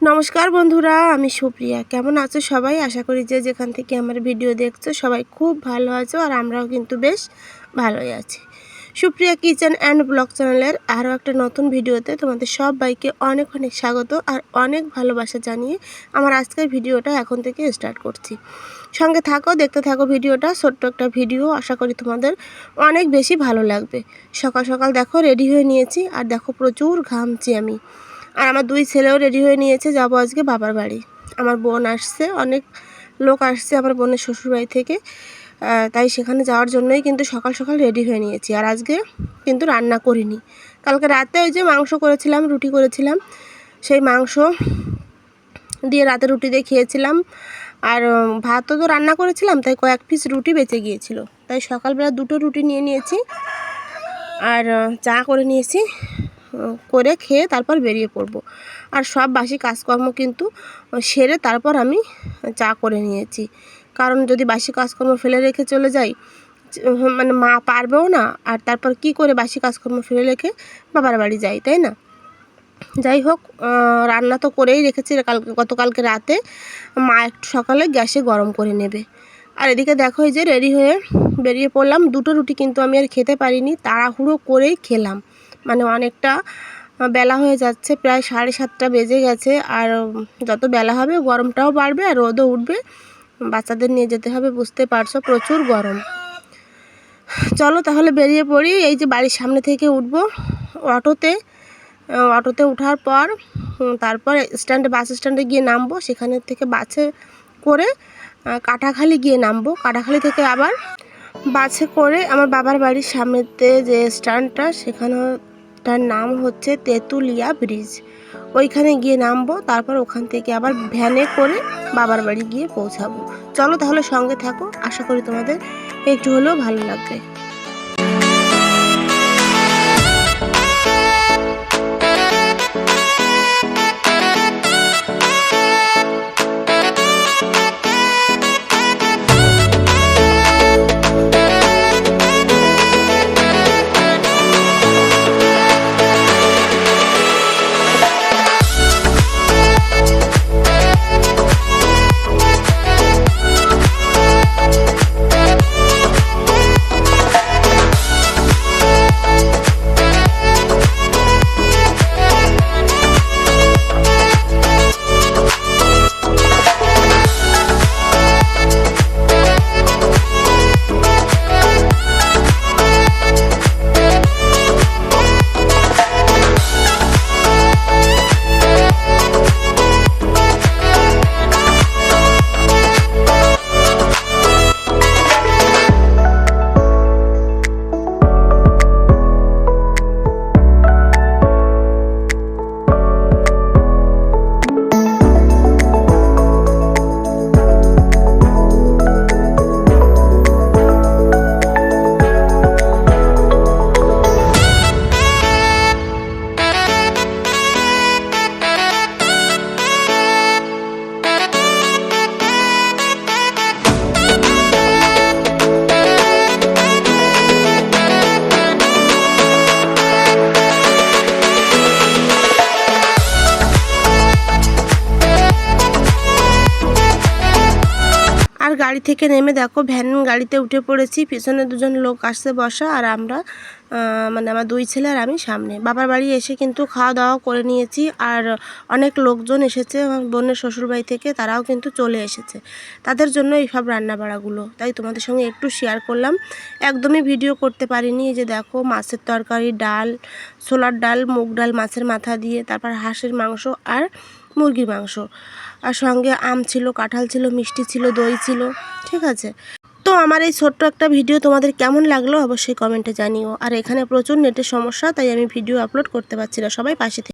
নমস্কার বন্ধুরা, আমি সুপ্রিয়া। কেমন আছো সবাই? আশা করি যে যেখান থেকে আমার ভিডিও দেখছ সবাই খুব ভালো আছো আর আমরাও কিন্তু বেশ ভালোই আছি। সুপ্রিয়া কিচেন অ্যান্ড ব্লগ চ্যানেলের আরও একটা নতুন ভিডিওতে তোমাদের সবাইকে অনেক অনেক স্বাগত আর অনেক ভালোবাসা জানিয়ে আমার আজকের ভিডিওটা এখন থেকে স্টার্ট করছি। সঙ্গে থাকো, দেখতে থাকো ভিডিওটা, ছোট্ট একটা ভিডিও, আশা করি তোমাদের অনেক বেশি ভালো লাগবে। সকাল সকাল দেখো, রেডি হয়ে নিয়েছি আর দেখো প্রচুর ঘামছি আমি। আর আমার দুই ছেলেও রেডি হয়ে নিয়েছে, যাব আজকে বাবার বাড়ি। আমার বোন আসছে, অনেক লোক আসছে আমার বোনের শ্বশুরবাড়ি থেকে। তাই সেখানে যাওয়ার জন্যই কিন্তু সকাল সকাল রেডি হয়ে নিয়েছি। আর আজকে কিন্তু রান্না করিনি। কালকে রাতে ওই যে মাংস করেছিলাম, রুটি করেছিলাম। সেই মাংস দিয়ে রাতে রুটি দিয়ে খেয়েছিলাম। আর ভাতও তো রান্না করেছিলাম, তাই কয়েক পিস রুটি বেঁচে গিয়েছিল। তাই সকালবেলা দুটো রুটি নিয়ে নিয়েছি। আর চা করে নিয়েছি। করে খেয়ে তারপর বেরিয়ে পড়ব। আর সব বাসি কাজকর্ম কিন্তু সেরে তারপর আমি চা করে নিয়েছি। কারণ যদি বাসি কাজকর্ম ফেলে রেখে চলে যাই মানে মা পারবেও না, আর তারপর কি করে বাসি কাজকর্ম ফেলে রেখে বাবার বাড়ি যাই, তাই না? যাই হোক রান্না তো করেই রেখেছি কালকে গতকালকে রাতে মা একটু সকালে গ্যাসে গরম করে নেবে। আর এদিকে দেখো যে রেডি হয়ে বেরিয়ে পড়লাম। দুটো রুটি কিন্তু আমি আর খেতে পারিনি, তাড়াহুড়ো করেই খেলাম। মানে অনেকটা বেলা হয়ে যাচ্ছে, প্রায় সাড়ে সাতটা বেজে গেছে। আর যত বেলা হবে গরমটাও বাড়বে আর রোদও উঠবে। বাচ্চাদের নিয়ে যেতে হবে, বুঝতে পারছ, প্রচুর গরম। চলো তাহলে বেরিয়ে পড়ি, এই যে বাড়ির সামনে থেকে উঠবো অটোতে। অটোতে ওঠার পর তারপর স্ট্যান্ডে বাস স্ট্যান্ডে গিয়ে নামবো। সেখানে থেকে বাসে করে কাটাখালি গিয়ে নামবো। কাটাখালি থেকে আবার বাসে করে আমার বাবার বাড়ির সামনেতে যে স্ট্যান্ডটা সেখানটার নাম হচ্ছে তেঁতুলিয়া ব্রিজ। ওইখানে গিয়ে নামবো, তারপর ওখান থেকে আবার ভ্যানে করে বাবার বাড়ি গিয়ে পৌঁছাবো। চলো তাহলে সঙ্গে থাকো, আশা করি তোমাদের একটু হলেও ভালো লাগবে। আর গাড়ি থেকে নেমে দেখো, ভ্যান গাড়িতে উঠে পড়েছি। পিছনে দুজন লোক আসছে বসা আর আমরা মানে আমার দুই ছেলে আর আমি সামনে। বাবার বাড়ি এসে কিন্তু খাওয়া দাওয়া করে নিয়েছি আর অনেক লোকজন এসেছে আমার বোনের শ্বশুরবাড়ি থেকে তারাও কিন্তু চলে এসেছে। তাদের জন্য এই সব রান্না বাড়াগুলো তাই তোমাদের সঙ্গে একটু শেয়ার করলাম। একদমই ভিডিও করতে পারিনি যে দেখো, মাছের তরকারি, ডাল, ছোলার ডাল, মুগ ডাল মাছের মাথা দিয়ে, তারপর হাঁসের মাংস আর মুরগির মাংস। আর সঙ্গে আম ছিল, কাঁঠাল ছিল, মিষ্টি ছিল, দই ছিল, ঠিক আছে? তো আমার এই ছোট্ট একটা ভিডিও তোমাদের কেমন লাগল অবশ্যই কমেন্টে জানিও। আর এখানে প্রচুর নেটের সমস্যা, তাই আমি ভিডিও আপলোড করতে পারছি না। সবাই পাশে